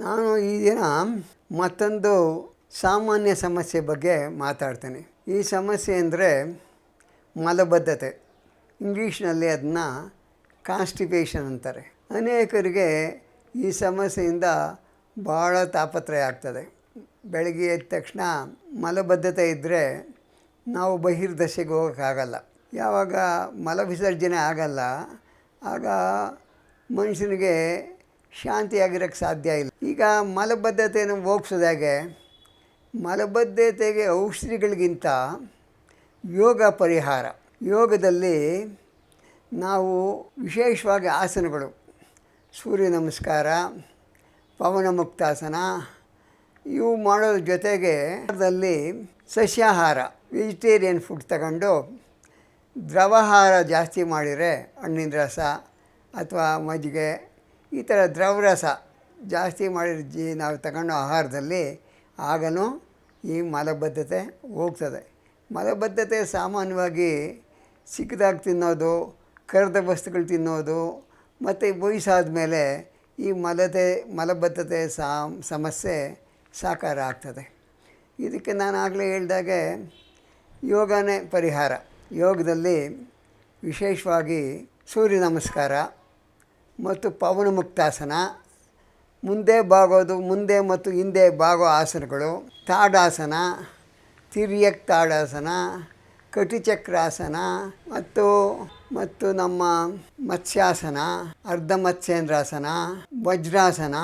ನಾನು ಈ ದಿನ ಮತ್ತೊಂದು ಸಾಮಾನ್ಯ ಸಮಸ್ಯೆ ಬಗ್ಗೆ ಮಾತಾಡ್ತೇನೆ. ಈ ಸಮಸ್ಯೆ ಅಂದರೆ ಮಲಬದ್ಧತೆ. ಇಂಗ್ಲೀಷ್ನಲ್ಲಿ ಅದನ್ನ ಕಾನ್ಸ್ಟಿಪೇಷನ್ ಅಂತಾರೆ. ಅನೇಕರಿಗೆ ಈ ಸಮಸ್ಯೆಯಿಂದ ಭಾಳ ತಾಪತ್ರಯ ಆಗ್ತದೆ. ಬೆಳಗ್ಗೆ ಎದ್ದ ತಕ್ಷಣ ಮಲಬದ್ಧತೆ ಇದ್ದರೆ ನಾವು ಬಹಿರ್ದಶೆಗೆ ಹೋಗೋಕ್ಕಾಗಲ್ಲ. ಯಾವಾಗ ಮಲ ವಿಸರ್ಜನೆ ಆಗಲ್ಲ, ಆಗ ಮನುಷ್ಯನಿಗೆ ಶಾಂತಿಯಾಗಿರೋಕ್ಕೆ ಸಾಧ್ಯ ಇಲ್ಲ. ಈಗ ಮಲಬದ್ಧತೆಯನ್ನು ಹೋಗ್ಸೋದಾಗೆ ಹೇಗೆ ಮಲಬದ್ಧತೆಗೆ ಔಷಧಿಗಳಿಗಿಂತ ಯೋಗ ಪರಿಹಾರ. ಯೋಗದಲ್ಲಿ ನಾವು ವಿಶೇಷವಾಗಿ ಆಸನಗಳು, ಸೂರ್ಯ ನಮಸ್ಕಾರ, ಪವನ ಮುಕ್ತಾಸನ, ಇವು ಮಾಡೋದ್ರ ಜೊತೆಗೆ ಅದರಲ್ಲಿ ಸಸ್ಯಾಹಾರ, ವೆಜಿಟೇರಿಯನ್ ಫುಡ್ ತಗೊಂಡು ದ್ರವಹಾರ ಜಾಸ್ತಿ ಮಾಡಿದರೆ ಹಣ್ಣಿನ ರಸ ಅಥವಾ ಮಜ್ಜಿಗೆ ಈ ಥರ ದ್ರವರಸ ಜಾಸ್ತಿ ಮಾಡಿ ಜಿ ನಾವು ತಗೊಂಡು ಆಹಾರದಲ್ಲಿ ಆಗಲೂ ಈ ಮಲಬದ್ಧತೆ ಹೋಗ್ತದೆ. ಮಲಬದ್ಧತೆ ಸಾಮಾನ್ಯವಾಗಿ ಸಿಕ್ಕದಾಗ ತಿನ್ನೋದು, ಕರೆದ ವಸ್ತುಗಳು ತಿನ್ನೋದು, ಮತ್ತು ವಯಸ್ಸಾದ ಮೇಲೆ ಈ ಮಲತೆ ಮಲಬದ್ಧತೆ ಸಮಸ್ಯೆ ಸಾಕಾರ ಆಗ್ತದೆ. ಇದಕ್ಕೆ ನಾನು ಆಗಲೇ ಹೇಳಿದಾಗೆ ಯೋಗನೇ ಪರಿಹಾರ. ಯೋಗದಲ್ಲಿ ವಿಶೇಷವಾಗಿ ಸೂರ್ಯ ನಮಸ್ಕಾರ ಮತ್ತು ಪವನ ಮುಕ್ತಾಸನ, ಮುಂದೆ ಬಾಗೋದು ಮುಂದೆ ಮತ್ತು ಹಿಂದೆ ಬಾಗೋ ಆಸನಗಳು, ತಾಡಾಸನ, ತಿರ್ಯಕ್ ತಾಡಾಸನ ಕಟಿಚಕ್ರಾಸನ ಮತ್ತು ಮತ್ತು ನಮ್ಮ ಮತ್ಸ್ಯಾಸನ, ಅರ್ಧ ಮತ್ಸ್ಯೇಂದ್ರಾಸನ, ವಜ್ರಾಸನ,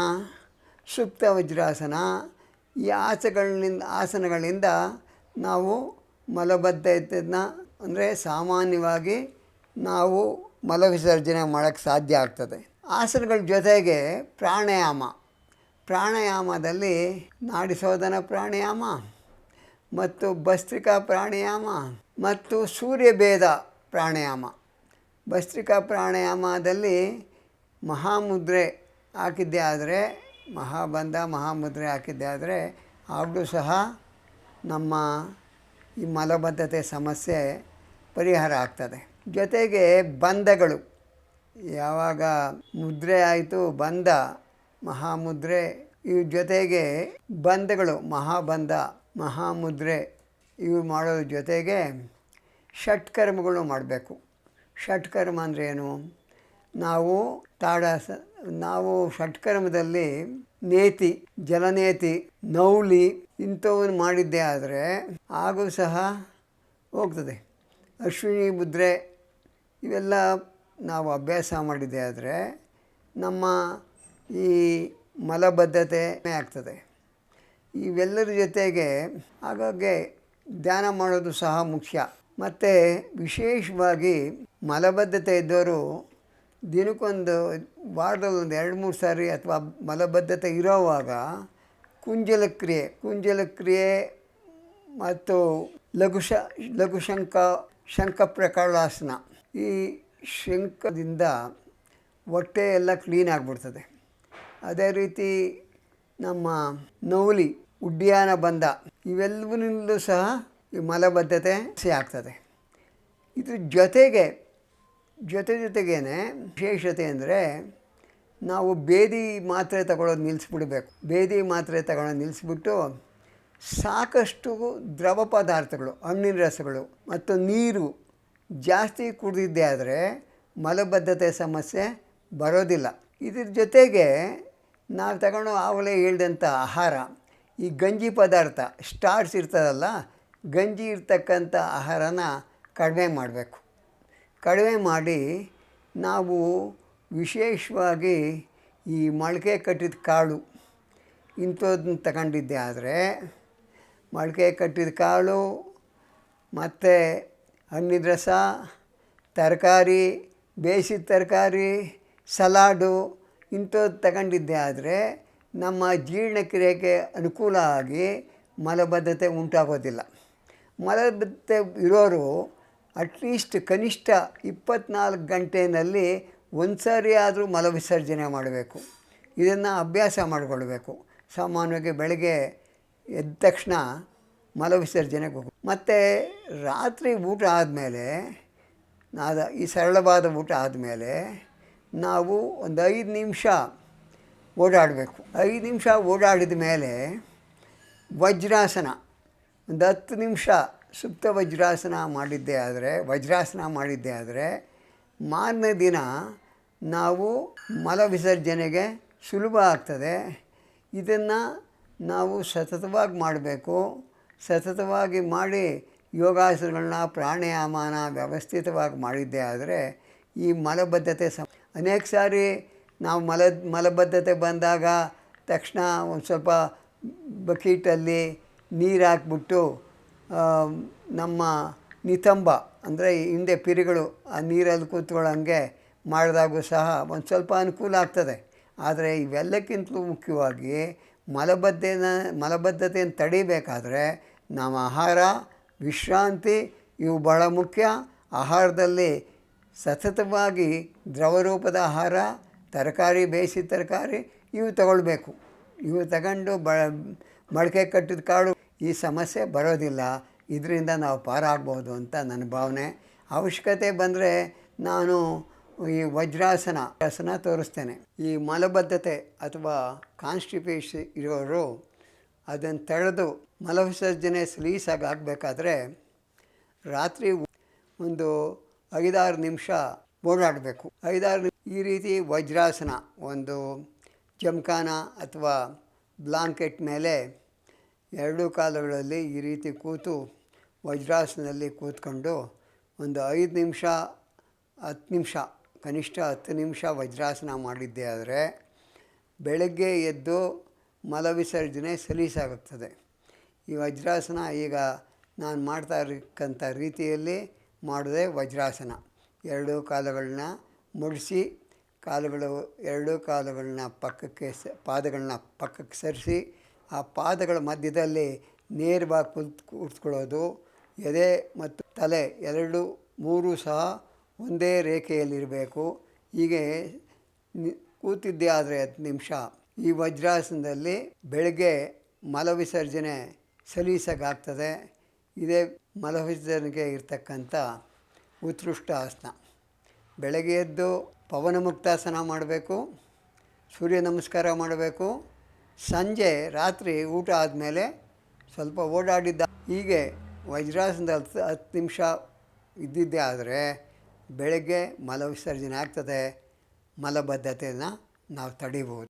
ಸುಪ್ತ ವಜ್ರಾಸನ, ಈ ಆಸನಗಳಿಂದ ಆಸನಗಳಿಂದ ನಾವು ಮಲಬದ್ಧತೆಯನ್ನು, ಅಂದರೆ ಸಾಮಾನ್ಯವಾಗಿ ನಾವು ಮಲವಿಸರ್ಜನೆ ಮಾಡೋಕ್ಕೆ ಸಾಧ್ಯ ಆಗ್ತದೆ. ಆಸನಗಳ ಜೊತೆಗೆ ಪ್ರಾಣಾಯಾಮ. ಪ್ರಾಣಾಯಾಮದಲ್ಲಿ ನಾಡಿಶೋಧನ ಪ್ರಾಣಾಯಾಮ, ಮತ್ತು ಭಸ್ತ್ರಿಕಾ ಪ್ರಾಣಾಯಾಮ, ಮತ್ತು ಸೂರ್ಯಭೇದ ಪ್ರಾಣಾಯಾಮ. ಭಸ್ತ್ರಿಕಾ ಪ್ರಾಣಾಯಾಮದಲ್ಲಿ ಮಹಾಮುದ್ರೆ ಹಾಕಿದ್ದೆ ಆದರೆ, ಮಹಾಬಂಧ ಮಹಾಮುದ್ರೆ ಹಾಕಿದ್ದೆ ಆದರೆ ಆಗಲೂ ಸಹ ನಮ್ಮ ಈ ಮಲಬದ್ಧತೆ ಸಮಸ್ಯೆ ಪರಿಹಾರ ಆಗ್ತದೆ. ಜೊತೆಗೆ ಬಂಧಗಳು. ಯಾವಾಗ ಮುದ್ರೆ ಆಯಿತು, ಬಂಧ, ಮಹಾಮುದ್ರೆ ಇವ್ರ ಜೊತೆಗೆ ಬಂಧಗಳು, ಮಹಾಬಂಧ, ಮಹಾಮುದ್ರೆ, ಇವು ಮಾಡೋದ್ರ ಜೊತೆಗೆ ಷಟ್ಕರ್ಮಗಳು ಮಾಡಬೇಕು. ಷಟ್ಕರ್ಮ ಅಂದರೆ ಏನು? ನಾವು ತಾಡಾಸ, ನಾವು ಷಟ್ಕರ್ಮದಲ್ಲಿ ನೇತಿ, ಜಲನೇತಿ, ನೌಲಿ ಇಂಥವನ್ನು ಮಾಡಿದ್ದೇ ಆದರೆ ಹಾಗೂ ಸಹ ಹೋಗ್ತದೆ. ಅಶ್ವಿನಿ ಮುದ್ರೆ ಇವೆಲ್ಲ ನಾವು ಅಭ್ಯಾಸ ಮಾಡಿದೆ ಆದರೆ ನಮ್ಮ ಈ ಮಲಬದ್ಧತೆ ಆಗ್ತದೆ. ಇವೆಲ್ಲರ ಜೊತೆಗೆ ಹಾಗಾಗಿ ಧ್ಯಾನ ಮಾಡೋದು ಸಹ ಮುಖ್ಯ. ಮತ್ತು ವಿಶೇಷವಾಗಿ ಮಲಬದ್ಧತೆ ಇದ್ದವರು ದಿನಕ್ಕೊಂದು ವಾರದಲ್ಲಿ ಒಂದು ಎರಡು, ಮೂರು ಸಾರಿ ಅಥವಾ ಮಲಬದ್ಧತೆ ಇರೋವಾಗ ಕುಂಜಲ ಕ್ರಿಯೆ ಕುಂಜಲ ಕ್ರಿಯೆ ಮತ್ತು ಲಘುಶ, ಲಘುಶಂಕ ಶಂಕ ಪ್ರಕಾರಾಸನ ಈ ಶಂಕದಿಂದ ಹೊಟ್ಟೆ ಎಲ್ಲ ಕ್ಲೀನ್ ಆಗಿಬಿಡ್ತದೆ. ಅದೇ ರೀತಿ ನಮ್ಮ ನೌಲಿ ಉಡ್ಯಾನ ಬಂದ ಇವೆಲ್ಲವನ್ನೂ ಸಹ ಈ ಮಲಬದ್ಧತೆ ಸಿ ಆಗ್ತದೆ. ಇದ್ರ ಜೊತೆಗೆ, ಜೊತೆ ಜೊತೆಗೇನೆ ವಿಶೇಷತೆ ಅಂದರೆ ನಾವು ಬೇದಿ ಮಾತ್ರೆ ತಗೊಳ್ಳೋದು ನಿಲ್ಲಿಸ್ಬಿಡ್ಬೇಕು ಬೇದಿ ಮಾತ್ರೆ ತಗೊಳ್ಳೋದು ನಿಲ್ಲಿಸ್ಬಿಟ್ಟು ಸಾಕಷ್ಟು ದ್ರವ ಪದಾರ್ಥಗಳು, ಹಣ್ಣಿನ ರಸಗಳು ಮತ್ತು ನೀರು ಜಾಸ್ತಿ ಕುಡಿದಿದ್ದೆ ಆದರೆ ಮಲಬದ್ಧತೆ ಸಮಸ್ಯೆ ಬರೋದಿಲ್ಲ. ಇದ್ರ ಜೊತೆಗೆ ನಾವು ತಗೊಂಡು ಆವಲೇ ಹೇಳ್ದಂಥ ಆಹಾರ, ಈ ಗಂಜಿ ಪದಾರ್ಥ ಸ್ಟಾರ್ಟ್ಸ್ ಇರ್ತದಲ್ಲ, ಗಂಜಿ ಇರ್ತಕ್ಕಂಥ ಆಹಾರನ ಕಡಿಮೆ ಮಾಡಬೇಕು. ಕಡಿಮೆ ಮಾಡಿ ನಾವು ವಿಶೇಷವಾಗಿ ಈ ಮೊಳಕೆ ಕಟ್ಟಿದ ಕಾಳು ಇಂಥದನ್ನ ತಗೊಂಡಿದ್ದೆ ಆದರೆ ಮೊಳಕೆ ಕಟ್ಟಿದ ಕಾಳು ಮತ್ತು ಹಣ್ಣಿನ ರಸ ತರಕಾರಿ, ಬೇಯಿಸಿದ ತರಕಾರಿ, ಸಲಾಡು ಇಂಥದ್ದು ತಗೊಂಡಿದ್ದೆ ಆದರೆ ನಮ್ಮ ಜೀರ್ಣಕ್ರಿಯೆಗೆ ಅನುಕೂಲ ಆಗಿ ಮಲಬದ್ಧತೆ ಉಂಟಾಗೋದಿಲ್ಲ. ಮಲಬದ್ಧತೆ ಇರೋರು ಅಟ್ಲೀಸ್ಟ್ ಕನಿಷ್ಠ ಇಪ್ಪತ್ನಾಲ್ಕು ಗಂಟೆಯಲ್ಲಿ ಒಂದು ಸಾರಿ ಆದರೂ ಮಲವಿಸರ್ಜನೆ ಮಾಡಬೇಕು. ಇದನ್ನು ಅಭ್ಯಾಸ ಮಾಡಿಕೊಳ್ಬೇಕು. ಸಾಮಾನ್ಯವಾಗಿ ಬೆಳಗ್ಗೆ ಎದ್ದ ತಕ್ಷಣ ಮಲವಿಸರ್ಜನೆಗೆ ಹೋಗು. ಮತ್ತು ರಾತ್ರಿ ಊಟ ಆದಮೇಲೆ, ನಾದ ಈ ಸರಳವಾದ ಊಟ ಆದಮೇಲೆ ನಾವು ಒಂದು ಐದು ನಿಮಿಷ ಓಡಾಡಬೇಕು. ಐದು ನಿಮಿಷ ಓಡಾಡಿದ ಮೇಲೆ ವಜ್ರಾಸನ, ಒಂದು ಹತ್ತು ನಿಮಿಷ ಸುಪ್ತ ವಜ್ರಾಸನ ಮಾಡಿದ್ದೇ ಆದರೆ, ವಜ್ರಾಸನ ಮಾಡಿದ್ದೇ ಆದರೆ ಮಾರನೇ ದಿನ ನಾವು ಮಲವಿಸರ್ಜನೆಗೆ ಸುಲಭ ಆಗ್ತದೆ. ಇದನ್ನು ನಾವು ಸತತವಾಗಿ ಮಾಡಬೇಕು. ಸತತವಾಗಿ ಮಾಡಿ ಯೋಗಾಸನಗಳನ್ನ ಪ್ರಾಣಾಯಾಮನ ವ್ಯವಸ್ಥಿತವಾಗಿ ಮಾಡಿದ್ದೆ ಆದರೆ ಈ ಮಲಬದ್ಧತೆ ಸಮ, ಅನೇಕ ಸಾರಿ ನಾವು ಮಲ, ಮಲಬದ್ಧತೆ ಬಂದಾಗ ತಕ್ಷಣ ಒಂದು ಸ್ವಲ್ಪ ಬಕೀಟಲ್ಲಿ ನೀರು ಹಾಕ್ಬಿಟ್ಟು ನಮ್ಮ ನಿತಂಬ ಅಂದರೆ ಹಿಂದೆ ಪಿರಿಗಳು ಆ ನೀರಲ್ಲಿ ಕೂತ್ಕೊಳ್ಳೋಂಗೆ ಮಾಡಿದಾಗೂ ಸಹ ಒಂದು ಸ್ವಲ್ಪ ಅನುಕೂಲ ಆಗ್ತದೆ. ಆದರೆ ಇವೆಲ್ಲಕ್ಕಿಂತಲೂ ಮುಖ್ಯವಾಗಿ ಮಲಬದ್ಧನ, ಮಲಬದ್ಧತೆಯನ್ನು ತಡಿಬೇಕಾದ್ರೆ ನಾವು ಆಹಾರ, ವಿಶ್ರಾಂತಿ, ಇವು ಬಹಳ ಮುಖ್ಯ. ಆಹಾರದಲ್ಲಿ ಸತತವಾಗಿ ದ್ರವರೂಪದ ಆಹಾರ, ತರಕಾರಿ ಬೇಯಿಸಿದ ತರಕಾರಿ, ಇವು ತಗೊಳ್ಬೇಕು. ಇವು ತಗೊಂಡು ಬ, ಮೊಳಕೆ ಕಟ್ಟಿದ ಕಾಳು ಈ ಸಮಸ್ಯೆ ಬರೋದಿಲ್ಲ. ಇದರಿಂದ ನಾವು ಪಾರಾಗ್ಬೋದು ಅಂತ ನನ್ನ ಭಾವನೆ. ಅವಶ್ಯಕತೆ ಬಂದರೆ ನಾನು ಈ ವಜ್ರಾಸನ ಆಸನ ತೋರಿಸ್ತೇನೆ. ಈ ಮಲಬದ್ಧತೆ ಅಥವಾ ಕಾನ್ಸ್ಟಿಪೇಷನ್ ಇರೋರು ಅದನ್ನು ತೆಳೆದು ಮಲವಿಸರ್ಜನೆ ಸ್ಲೀಸಾಗಿ ಆಗಬೇಕಾದ್ರೆ ರಾತ್ರಿ ಒಂದು ಐದಾರು ನಿಮಿಷ ಓಡಾಡಬೇಕು. ಐದಾರು ಈ ರೀತಿ ವಜ್ರಾಸನ, ಒಂದು ಜಮಖಾನ ಅಥವಾ ಬ್ಲಾಂಕೆಟ್ ಮೇಲೆ ಎರಡೂ ಕಾಲುಗಳಲ್ಲಿ ಈ ರೀತಿ ಕೂತು ವಜ್ರಾಸನದಲ್ಲಿ ಕೂತ್ಕೊಂಡು ಒಂದು ಐದು ನಿಮಿಷ, ಹತ್ತು ನಿಮಿಷ, ಕನಿಷ್ಠ ಹತ್ತು ನಿಮಿಷ ವಜ್ರಾಸನ ಮಾಡಿದ್ದೆ ಆದರೆ ಬೆಳಗ್ಗೆ ಎದ್ದು ಮಲವಿಸರ್ಜನೆ ಸಲೀಸಾಗುತ್ತದೆ. ಈ ವಜ್ರಾಸನ ಈಗ ನಾನು ಮಾಡ್ತಾ ಇರಕ್ಕಂಥ ರೀತಿಯಲ್ಲಿ ಮಾಡೋದೇ ವಜ್ರಾಸನ. ಎರಡೂ ಕಾಲುಗಳನ್ನ ಮುಡಿಸಿ, ಕಾಲುಗಳು ಎರಡೂ ಕಾಲುಗಳನ್ನ ಪಕ್ಕಕ್ಕೆ ಸ ಪಾದಗಳನ್ನ ಪಕ್ಕಕ್ಕೆ ಸರಿಸಿ, ಆ ಪಾದಗಳ ಮಧ್ಯದಲ್ಲಿ ನೇರವಾಗಿ ಕುಳಿತು, ಕೂತ್ಕೊಳ್ಳೋದು, ಎದೆ ಮತ್ತು ತಲೆ ಎರಡು, ಮೂರು ಸಹ ಒಂದೇ ರೇಖೆಯಲ್ಲಿರಬೇಕು. ಹೀಗೆ ಕೂತಿದ್ದೆ ಆದರೆ ಹತ್ತು ನಿಮಿಷ. ಈ ವಜ್ರಾಸನದಲ್ಲಿ ಬೆಳಗ್ಗೆ ಮಲವಿಸರ್ಜನೆ ಸಲೀಸಾಗ್ತದೆ. ಇದೇ ಮಲವಿಸರ್ಜನೆಗೆ ಇರ್ತಕ್ಕಂಥ ಉತ್ಕೃಷ್ಟ ಆಸನ. ಬೆಳಗ್ಗೆ ಎದ್ದು ಪವನ ಮುಕ್ತಾಸನ ಮಾಡಬೇಕು, ಸೂರ್ಯ ನಮಸ್ಕಾರ ಮಾಡಬೇಕು. ಸಂಜೆ ರಾತ್ರಿ ಊಟ ಆದಮೇಲೆ ಸ್ವಲ್ಪ ಓಡಾಡಿದ್ದ ಹೀಗೆ ವಜ್ರಾಸನದ ಹತ್ತು ಹತ್ತು ನಿಮಿಷ ಇದ್ದಿದ್ದೇ ಆದರೆ ಬೆಳಗ್ಗೆ ಮಲವಿಸರ್ಜನೆ ಆಗ್ತದೆ. ಮಲಬದ್ಧತೆಯನ್ನು ನಾವು ತಡಿಬೋದು